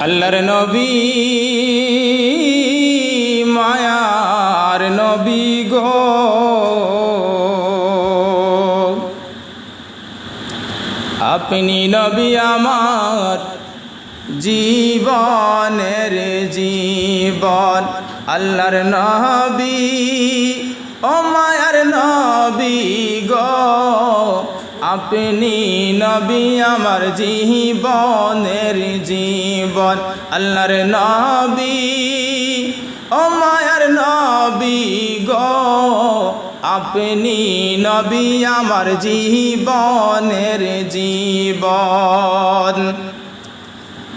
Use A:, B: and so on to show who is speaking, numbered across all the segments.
A: আল্লাহর নবী, মায়ার নবী গো। আপনি নবী আমার জীবনের জীবন, আল্লাহর নবী ও মায়ার নবী। আপনি নবী আমার জীবনের জীবন, আল্লাহর নবী, ও মায়ার নবী গো। আপনি নবী আমার জীবনের জীবন।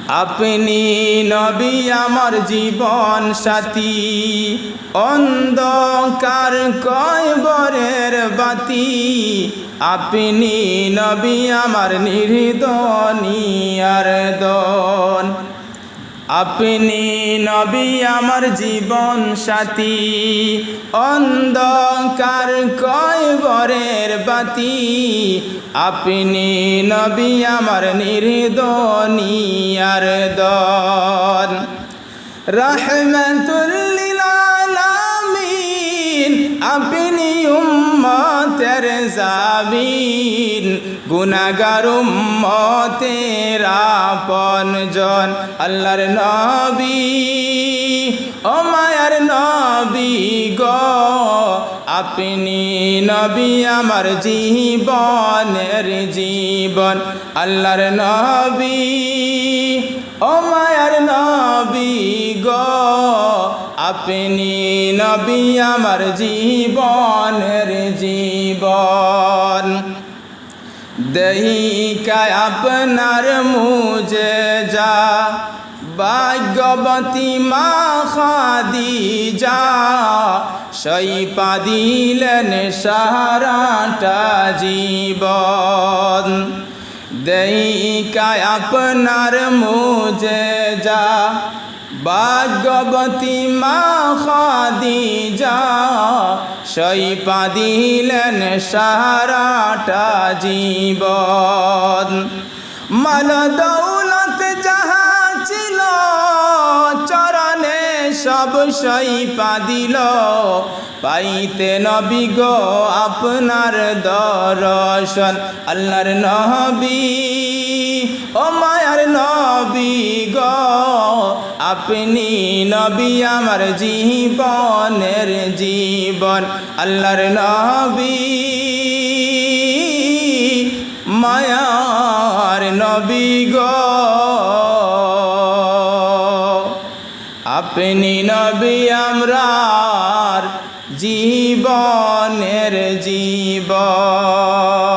A: আপনি নবী আমার জীবন সাথী। অন্ধকার কয়বরের বাতি। আপনি নবী আমার নির্দনী আর দন আপনি নবী আমার জীবন সাথী। অন্ধকার কয়বরের বাতি। আপনি নবী আমার নির্দনী আর দন। রহমতুল্লিল আপনি উম্মতের জামিন। গুনাগার উম্মতের আপন জন আল্লাহর নবী। ও মায়ার নবী গো, আপনি নবী আমার জীবনের জীবন, আল্লাহর নবী। ও মায়ার নবী গো আপনি নবী আমার জীবনের জীবন। দহিকায় আপনার মুজে যা, ভাগ্যবতী মা খাদি যা সৈপা দিলেন সারাটা জীবন। দহিকায় আপনার মুজে যা ভাগ্যবতী মা খাদিজা সৈপা দিলেন সারাটা জীবন। মাল দৌলত যাহা ছিল, চরণে সব সৈপা দিল পাইতে নবী গো আপনার দর্শন, আল্লাহর নবী ও মায়ার নবী। আপনি নবী আমার জীবনের জীবন, আল্লাহর নবী। মায়ার নবী গো। আপনি নবী আমরার জীবনের জীবন।